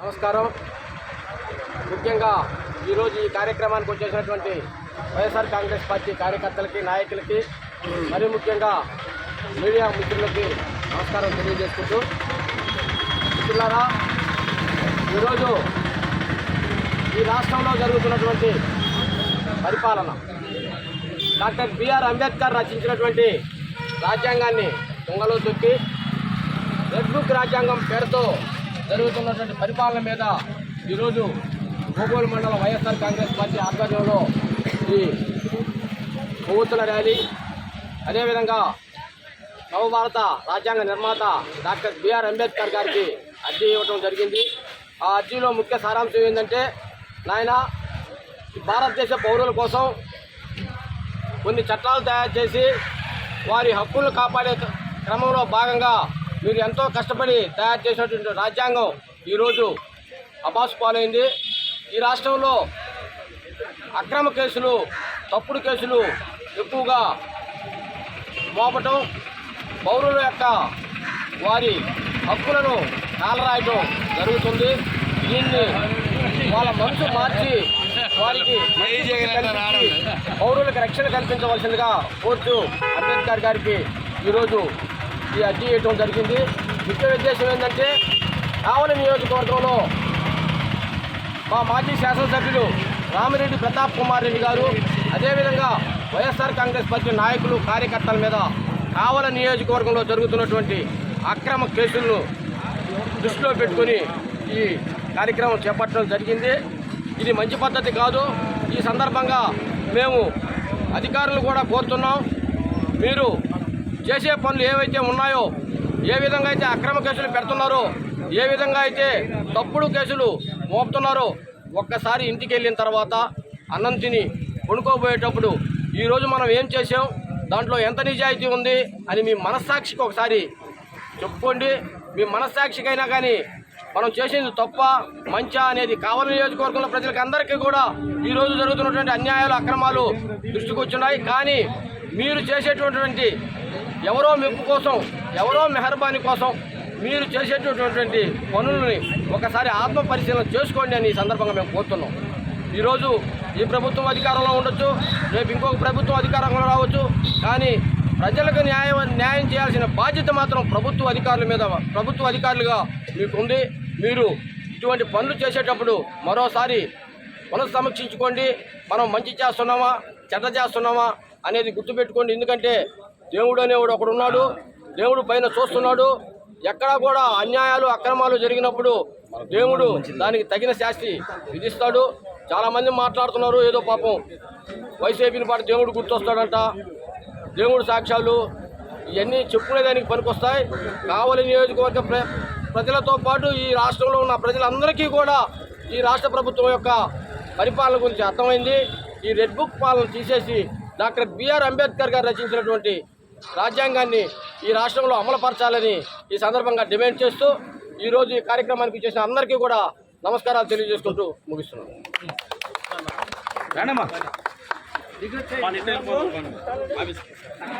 నమస్కారం. ముఖ్యంగా ఈరోజు ఈ కార్యక్రమానికి వచ్చేసినటువంటి వైఎస్ఆర్ కాంగ్రెస్ పార్టీ కార్యకర్తలకి నాయకులకి మరి ముఖ్యంగా మీడియా మిత్రులకి నమస్కారం తెలియజేసుకుంటూ. మిత్రులారా ఈరోజు ఈ రాష్ట్రంలో జరుగుతున్నటువంటి పరిపాలన. డాక్టర్ బిఆర్ అంబేద్కర్ రచించినటువంటి రాజ్యాంగాన్ని దొంగలో తొక్కి రెడ్ బుక్ రాజ్యాంగం పేరుతో జరుగుతున్నటువంటి పరిపాలన మీద ఈరోజు గోగోలు మండల వైఎస్ఆర్ కాంగ్రెస్ పార్టీ ఆధ్వర్యంలో ఈ కొవ్వొత్తుల ర్యాలీ అదేవిధంగా నవభారత రాజ్యాంగ నిర్మాత డాక్టర్ బిఆర్ అంబేద్కర్ గారికి అర్జీ ఇవ్వడం జరిగింది. ఆ అర్జీలో ముఖ్య సారాంశం ఏంటంటే నాయన భారతదేశ పౌరుల కోసం కొన్ని చట్టాలు తయారు చేసి వారి హక్కులను కాపాడే క్రమంలో భాగంగా మీరు ఎంతో కష్టపడి తయారు చేసినటువంటి రాజ్యాంగం ఈరోజు అబాసు పాలైంది. ఈ రాష్ట్రంలో అక్రమ కేసులు తప్పుడు కేసులు ఎక్కువగా మోపటం పౌరుల యొక్క వారి హక్కులను కాలరాయటం జరుగుతుంది. దీన్ని వాళ్ళ మనసు మార్చి వారికి పౌరులకు రక్షణ కల్పించవలసిందిగా కోరుతూ అంబేద్కర్ గారికి ఈరోజు ఈ అర్జీ వేయటం జరిగింది. ముఖ్య ఉద్దేశం ఏంటంటే కావలి నియోజకవర్గంలో మా మాజీ శాసనసభ్యులు రామిరెడ్డి ప్రతాప్ కుమార్ రెడ్డి గారు అదేవిధంగా వైఎస్ఆర్ కాంగ్రెస్ పార్టీ నాయకులు కార్యకర్తల మీద కావల నియోజకవర్గంలో జరుగుతున్నటువంటి అక్రమ కేసులను దృష్టిలో పెట్టుకొని ఈ కార్యక్రమం చేపట్టడం జరిగింది. ఇది మంచి పద్ధతి కాదు. ఈ సందర్భంగా మేము అధికారులు కూడా కోరుతున్నాం. మీరు చేసే పనులు ఏవైతే ఉన్నాయో ఏ విధంగా అయితే అక్రమ కేసులు పెడుతున్నారో ఏ విధంగా అయితే తప్పుడు కేసులు మోపుతున్నారో ఒక్కసారి ఇంటికి వెళ్ళిన తర్వాత అన్నం తిని కొనుక్కోబోయేటప్పుడు ఈరోజు మనం ఏం చేసాం దాంట్లో ఎంత నిజాయితీ ఉంది అని మీ మనస్సాక్షికి ఒకసారి చెప్పుకోండి. మీ మనస్సాక్షికైనా కానీ మనం చేసింది తప్ప మంచా అనేది కావలి నియోజకవర్గంలో ప్రజలకు అందరికీ కూడా ఈరోజు జరుగుతున్నటువంటి అన్యాయాలు అక్రమాలు దృష్టికి వచ్చున్నాయి కానీ మీరు చేసేటటువంటి ఎవరో మెప్పు కోసం ఎవరో మెహర్బానీ కోసం మీరు చేసేటటువంటి పనులని ఒకసారి ఆత్మ పరిశీలన చేసుకోండి అని ఈ సందర్భంగా మేము కోరుతున్నాం. ఈరోజు ఈ ప్రభుత్వం అధికారంలో ఉండొచ్చు రేపు ఇంకొక ప్రభుత్వం అధికారంలో రావచ్చు కానీ ప్రజలకు న్యాయం న్యాయం చేయాల్సిన బాధ్యత మాత్రం ప్రభుత్వ అధికారుల మీద ప్రభుత్వ అధికారులుగా మీకు ఉంది మీరు ఇటువంటి పనులు చేసేటప్పుడు మరోసారి పునఃసమీక్షించుకోండి. మనం మంచి చేస్తున్నామా చెడ్డ చేస్తున్నామా అనేది గుర్తుపెట్టుకోండి. ఎందుకంటే దేవుడు అనేవాడు ఒకడు ఉన్నాడు. దేవుడు పైన చూస్తున్నాడు. ఎక్కడా కూడా అన్యాయాలు అక్రమాలు జరిగినప్పుడు దేవుడు దానికి తగిన శాస్తి విధిస్తాడు. చాలామంది మాట్లాడుతున్నారు ఏదో పాపం వైసీపీని పాటు దేవుడు గుర్తొస్తాడంట. దేవుడు సాక్ష్యాలు ఇవన్నీ చెప్పుకునేదానికి పనికొస్తాయి. కావలి నియోజకవర్గ ప్ర ప్రజలతో పాటు ఈ రాష్ట్రంలో ఉన్న ప్రజలందరికీ కూడా ఈ రాష్ట్ర ప్రభుత్వం యొక్క పరిపాలన గురించి అర్థమైంది. ఈ రెడ్ బుక్ పాలన తీసేసి డాక్టర్ బిఆర్ అంబేద్కర్ గారు రచించినటువంటి రాజ్యాంగాన్ని ఈ రాష్ట్రంలో అమలుపరచాలని ఈ సందర్భంగా డిమాండ్ చేస్తూ ఈరోజు ఈ కార్యక్రమానికి చేసిన అందరికీ కూడా నమస్కారాలు తెలియజేసుకుంటూ ముగిస్తున్నాను.